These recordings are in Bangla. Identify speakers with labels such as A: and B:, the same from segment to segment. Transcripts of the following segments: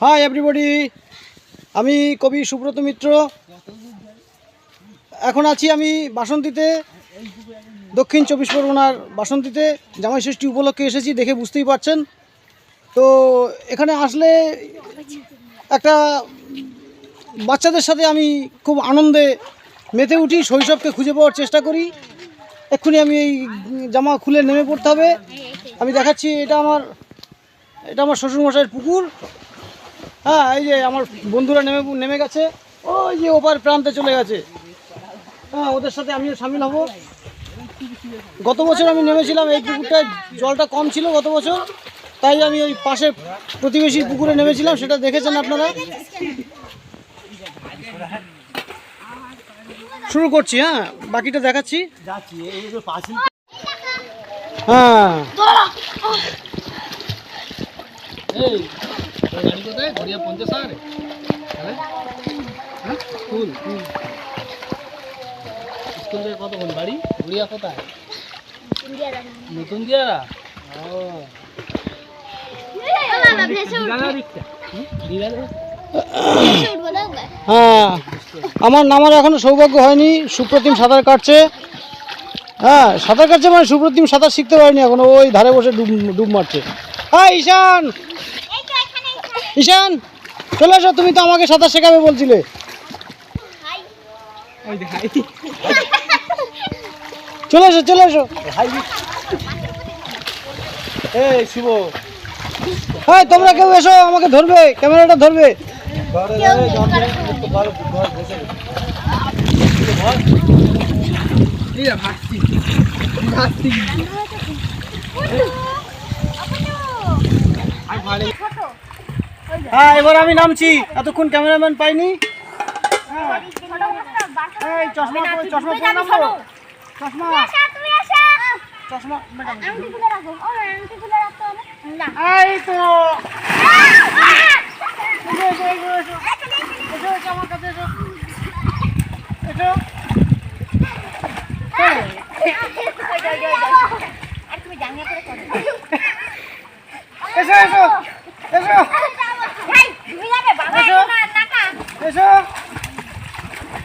A: হাই এভরিবডি আমি কবি সুব্রত মিত্র। এখন আছি আমি বাসন্তীতে, দক্ষিণ চব্বিশ পরগনার বাসন্তীতে। জামাই ষষ্ঠী উপলক্ষে এসেছি, দেখে বুঝতেই পারছেন। তো এখানে আসলে একটা বাচ্চাদের সাথে আমি খুব আনন্দে মেতে উঠি, শৈশবকে খুঁজে পাওয়ার চেষ্টা করি। এক্ষুনি আমি এই জামা খুলে নেমে পড়তে হবে। আমি দেখাচ্ছি, এটা আমার এটা আমার শ্বশুরমশাইয়ের পুকুর। হ্যাঁ এই যে আমার বন্ধুরা নেমে নেমে গেছে। ওই যে ওপার প্রান্তে চলে গেছে। হ্যাঁ ওদের সাথে আমিও সামিল হব। গত বছর আমি নেমেছিলাম এই পুকুরটায় জলটা কম ছিল গত বছর। তাই আমি ওই পাশে প্রতিবেশী পুকুরে নেমেছিলাম সেটা দেখেছেন আপনারা। শুরু করছি হ্যাঁ বাকিটা দেখাচ্ছি। হ্যাঁ। হ্যাঁ আমার নামার এখনও সৌভাগ্য হয়নি, সুপ্রতিম সাঁতার কাটছে। হ্যাঁ সাঁতার কাটছে মানে সুপ্রতিম সাঁতার শিখতে পারিনি এখনও, ওই ধারে বসে ডুব ডুব মারছে। হ্যাঁ ঈশান! ঈশান চলে এসো তুমি তো আমাকে সাঁতার শেখাবে বলছিলে। চলে এসো চলে এসো এই শুভ। হ্যাঁ তোমরা কেউ এসো আমাকে ধরবে ক্যামেরাটা ধরবে। হ্যাঁ এবার আমি নামছি। এতক্ষণ ক্যামেরাম্যান পাইনি। চশমা চশমা পরে নামবো। চশমা। চশমা এই তো। এসো, এসো, এসো, এসো। এসো, এসো, আমার কাছে এসো। এসো। এসো, এসো, এসো, এসো,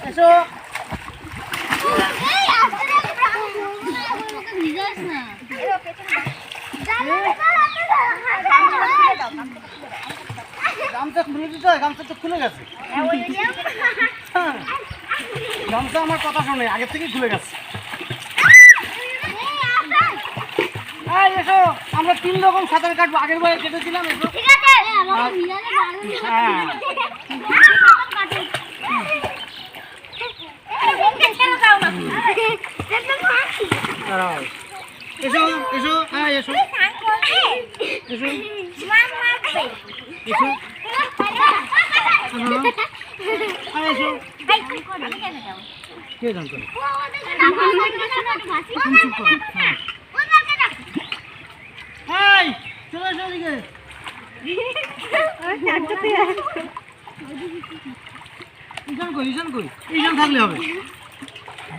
A: এসো। গামছা খুলে দিতে হয়, গামছা তো খুলে গেছে। হ্যাঁ, গামছা আমার কথা শোনে আগের থেকেই খুলে গেছে। এসো। আমরা তিন রকম সাঁতার কাটবো আগের বারে কেটেছিলাম এসো। হ্যাঁ। দাঁড়াও এসো এসো হ্যাঁ এসো এসো এসো এসো কে জানতো এই, চলে এসো এদিকে। ঈশান কই ঈশান কই? ঈশান থাকলে হবে।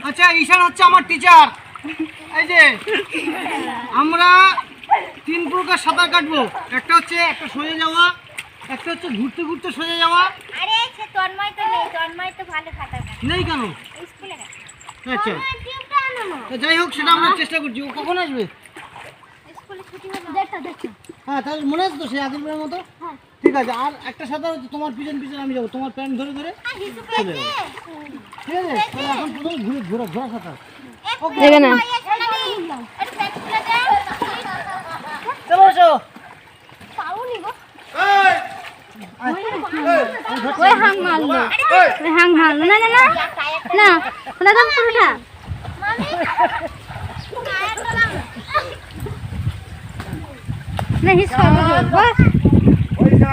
A: আচ্ছা ঈশান হচ্ছে আমার টিচার এই যে, আমরা তিন প্রকার সাঁতার কাটবো। একটা হচ্ছে একটা সোজা যাওয়া একটা হচ্ছে ঘুরতে ঘুরতে সোজা যাওয়া।
B: আরে সে তন্ময় তো নেই তন্ময় তো ভালো সাঁতার কাটে।
A: নেই কেন?
B: স্কুলে
A: আচ্ছা। যাই হোক সেটা আমরা চেষ্টা করছি। ও কখন আসবে?
B: স্কুলে ছুটি হলো দেখো দেখো
A: হ্যাঁ তাহলে মনে আছে তো সেই আগের বারের মতো?
B: হ্যাঁ।
A: ঠিক আছে আর একটা সাঁতার হচ্ছে তোমার পিছন পিছন আমি যাব। তোমার প্যান্ট ধরে ধরে? ঠিক আছে। তাহলে এখন প্রথমে ঘুরে ঘোরা ঘোরা সাঁতার।
B: দেখে না।
A: এসো
B: পাউনি গো
C: ওই হাং মারলো। ওই হাং মারলো। না না না। না না দাম পুরোটা না। হিস করব বস
B: এটা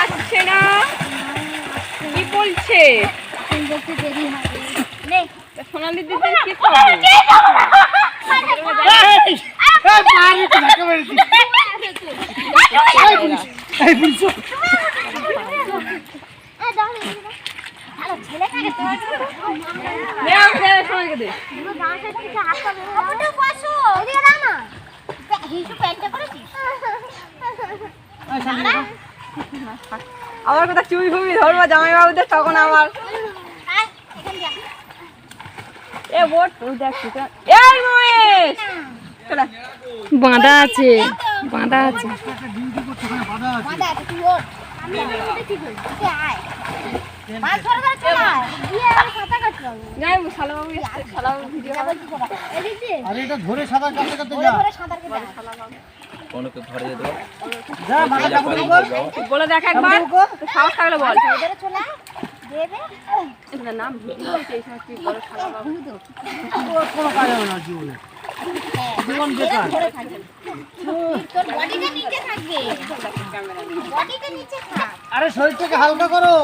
D: আসছে না কি বলছে সোনালি
B: হিসু প্যান্টটা করেছিস
D: আবার কোথাও চুই ফুবি ধরবো জামাই বাবুদের তখন আবার।
B: যা
D: এ বোট তুই দেখ এই মহেশ!
C: বাঁধা আছে বাঁধা আছে।
B: আর
A: এটা ধরে সাঁতার কাটতে কাটতে যা।
B: ধরে সাঁতার কেটে
A: যা মাথা কাপড় উপর
D: বলে। দেখ একবার সাহস থাকলে বল।
B: ধরে ধরে চলে দেবে
D: এটা নাম
A: কোনো কাজ হবে না জীবনে। জীবন বেকার।
B: তোর বডিটা নিচে থাকবে। বডিটা নিচে থাক।
A: আরে শরীরটাকে হালকা করো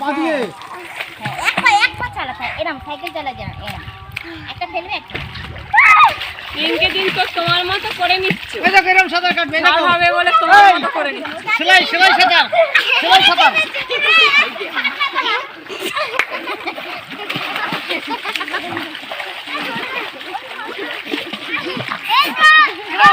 A: পা দিয়ে
B: হ্যাঁ, এক পা এক পা চালাতে এরম সাইকেল চালা যায় এরম। একটা ফেলবে একটা।
D: দিনকে দিন তো তোমার মতো করে নিচ্ছ
A: দেখো এরকম সাঁতার কাটবে দেখো
D: হবে বলে তোমার মতো করে নিচ্ছ
A: সেলাই সেলাই সাঁতার সেলাই সাঁতার
D: এরা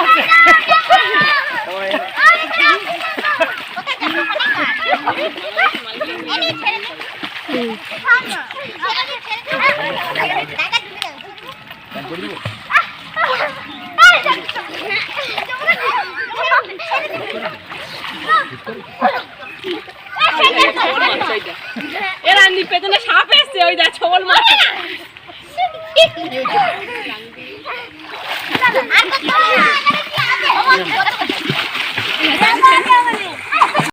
D: নি